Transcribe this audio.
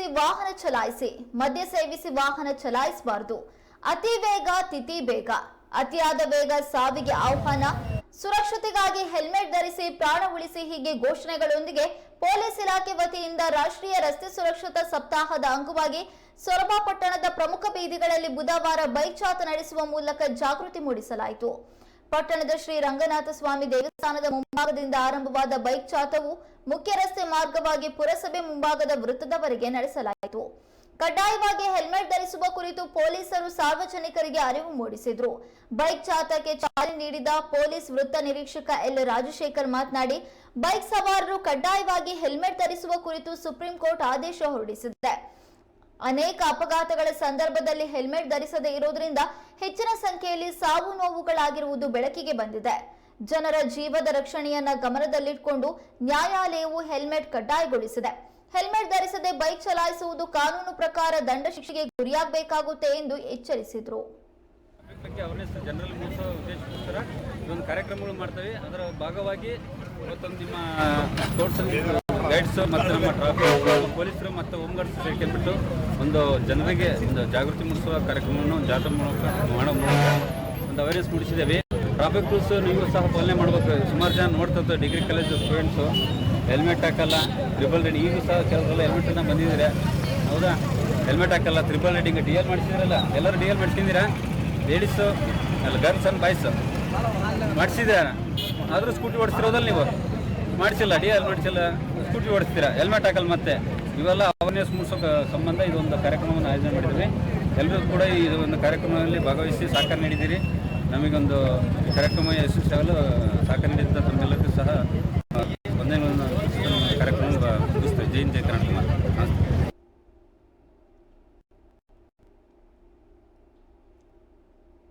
ಸೇವಿಸಿ ವಾಹನ ಚಲಾಯಿಸಿ, ಮದ್ಯ ಸೇವಿಸಿ ವಾಹನ ಚಲಾಯಿಸಬಾರದು. ಅತಿ ವೇಗ, ತಿಥಿ ಬೇಗ. ಅತಿಯಾದ ವೇಗ ಸಾವಿಗೆ ಆಹ್ವಾನ. ಸುರಕ್ಷತೆಗಾಗಿ ಹೆಲ್ಮೆಟ್ ಧರಿಸಿ, ಪ್ರಾಣ ಉಳಿಸಿ ಹೀಗೆ ಘೋಷಣೆಗಳೊಂದಿಗೆ ಪೊಲೀಸ್ ಇಲಾಖೆ ವತಿಯಿಂದ ರಾಷ್ಟ್ರೀಯ ರಸ್ತೆ ಸುರಕ್ಷತಾ ಸಪ್ತಾಹದ ಅಂಗವಾಗಿ ಸೊರಬ ಪಟ್ಟಣದ ಪ್ರಮುಖ ಬೀದಿಗಳಲ್ಲಿ ಬುಧವಾರ ಬೈಕ್ ಜಾಥಾ ನಡೆಸುವ ಮೂಲಕ ಜಾಗೃತಿ ಮೂಡಿಸಲಾಯಿತು. ಪಟ್ಟಣದ ಶ್ರೀ ರಂಗನಾಥ ಸ್ವಾಮಿ ದೇವಸ್ಥಾನದ ಮುಂಭಾಗದಿಂದ ಆರಂಭವಾದ ಬೈಕ್ ಚಾತವು ಮುಖ್ಯ ರಸ್ತೆ ಮಾರ್ಗವಾಗಿ ಪುರಸಭೆ ಮುಂಭಾಗದ ವೃತ್ತದವರೆಗೆ ನಡೆಸಲಾಯಿತು. ಕಡ್ಡಾಯವಾಗಿ ಹೆಲ್ಮೆಟ್ ಧರಿಸುವ ಕುರಿತು ಪೊಲೀಸರು ಸಾರ್ವಜನಿಕರಿಗೆ ಅರಿವು ಮೂಡಿಸಿದ್ರು. ಬೈಕ್ ಚಾತಕ್ಕೆ ಚಾಲನೆ ನೀಡಿದ ಪೊಲೀಸ್ ವೃತ್ತ ನಿರೀಕ್ಷಕ ಎಲ್. ರಾಜಶೇಖರ್ ಮಾತನಾಡಿ, ಬೈಕ್ ಸವಾರರು ಕಡ್ಡಾಯವಾಗಿ ಹೆಲ್ಮೆಟ್ ಧರಿಸುವ ಕುರಿತು ಸುಪ್ರೀಂ ಕೋರ್ಟ್ ಆದೇಶ ಹೊರಡಿಸಿದೆ. ಅನೇಕ ಅಪಘಾತಗಳ ಸಂದರ್ಭದಲ್ಲಿ ಹೆಲ್ಮೆಟ್ ಧರಿಸದೇ ಇರೋದ್ರಿಂದ ಹೆಚ್ಚಿನ ಸಂಖ್ಯೆಯಲ್ಲಿ ಸಾವು ನೋವುಗಳಾಗಿರುವುದು ಬೆಳಕಿಗೆ ಬಂದಿದೆ. ಜನರ ಜೀವದ ರಕ್ಷಣೆಯನ್ನ ಗಮನದಲ್ಲಿಟ್ಟುಕೊಂಡು ನ್ಯಾಯಾಲಯವು ಹೆಲ್ಮೆಟ್ ಕಡ್ಡಾಯಗೊಳಿಸಿದೆ. ಹೆಲ್ಮೆಟ್ ಧರಿಸದೆ ಬೈಕ್ ಚಲಾಯಿಸುವುದು ಕಾನೂನು ಪ್ರಕಾರ ದಂಡ ಶಿಕ್ಷೆಗೆ ಗುರಿಯಾಗಬೇಕಾಗುತ್ತೆ ಎಂದು ಎಚ್ಚರಿಸಿದ್ರು. ಗೈಡ್ಸ್ ಮತ್ತು ನಮ್ಮ ಟ್ರಾಫಿಕ್ ಪೊಲೀಸರು ಮತ್ತು ಹೋಮ್ ಗಾರ್ಡ್ಸ್ ಸೇರ್ಕೊಂಡ್ಬಿಟ್ಟು ಒಂದು ಜನರಿಗೆ ಒಂದು ಜಾಗೃತಿ ಮೂಡಿಸುವ ಕಾರ್ಯಕ್ರಮವನ್ನು ಜಾಥಾ ಮೂಲಕ ಮಾಡೋ ಮೂಲಕ ಒಂದು ಅವೇರ್ನೆಸ್ ಮೂಡಿಸಿದ್ದೇವೆ. ಟ್ರಾಫಿಕ್ ರೂಲ್ಸ್ ನೀವು ಸಹ ಪಾಲನೆ ಮಾಡಬೇಕು. ಸುಮಾರು ಜನ ನೋಡ್ತಾ ಡಿಗ್ರಿ ಕಾಲೇಜ್ ಸ್ಟೂಡೆಂಟ್ಸು ಹೆಲ್ಮೆಟ್ ಹಾಕಲ್ಲ ತ್ರಿಬಲ್ ರೈಡಿಂಗ್ ಈಗೂ ಸಹ ಕೆಲವರೆಲ್ಲ ಹೆಲ್ಮೆಟನ್ನು ಬಂದಿದ್ದೀರಾ. ಹೌದಾ? ಹೆಲ್ಮೆಟ್ ಹಾಕಲ್ಲ ತ್ರಿಬಲ್ ರೈಡಿಂಗ್ ಡಿ ಎಲ್ ಮಾಡಿಸಿದ್ರಲ್ಲ? ಎಲ್ಲರೂ ಡಿ ಎಲ್ ಮಾಡಿಸಿದ್ದೀರಾ? ಲೇಡೀಸು ಅಲ್ಲಿ ಗರ್ಲ್ಸ್ ಅಂಡ್ ಬಾಯ್ಸ್ ಮಾಡಿಸಿದ್ದೀರ? ಆದರೂ ಸ್ಕೂಟಿ ಓಡಿಸ್ತಿರೋದಲ್ಲ ನೀವು? ಮಾಡಿಸಿಲ್ಲ ಡಿ ಎಲ್ ಮಾಡಿಸಿಲ್ಲ. ಸ್ಕೂಟಿ ಓಡಿಸ್ತೀರಾ? ಹೆಲ್ಮೆಟ್ ಹಾಕಲ್ ಮತ್ತೆ. ಇವೆಲ್ಲ ಅವೇರ್ನೆಸ್ ಮೂಡಿಸೋ ಸಂಬಂಧ ಇದೊಂದು ಕಾರ್ಯಕ್ರಮವನ್ನು ಆಯೋಜನೆ ಮಾಡಿದ್ದೀವಿ. ಎಲ್ಲರೂ ಕೂಡ ಈ ಒಂದು ಕಾರ್ಯಕ್ರಮದಲ್ಲಿ ಭಾಗವಹಿಸಿ ಸಹಕಾರ ನೀಡಿದ್ದೀರಿ. ನಮಗೊಂದು ಕಾರ್ಯಕ್ರಮ ಯಶಸ್ವಿಯಾಗಲು ಸಹಕಾರ ನೀಡಿದ್ದ ತಮ್ಮೆಲ್ಲರಿಗೂ ಸಹ ಒಂದೇ ಒಂದು ಕಾರ್ಯಕ್ರಮ ಮುಗಿಸ್ತೇವೆ ಜೈನ್ ಜಯ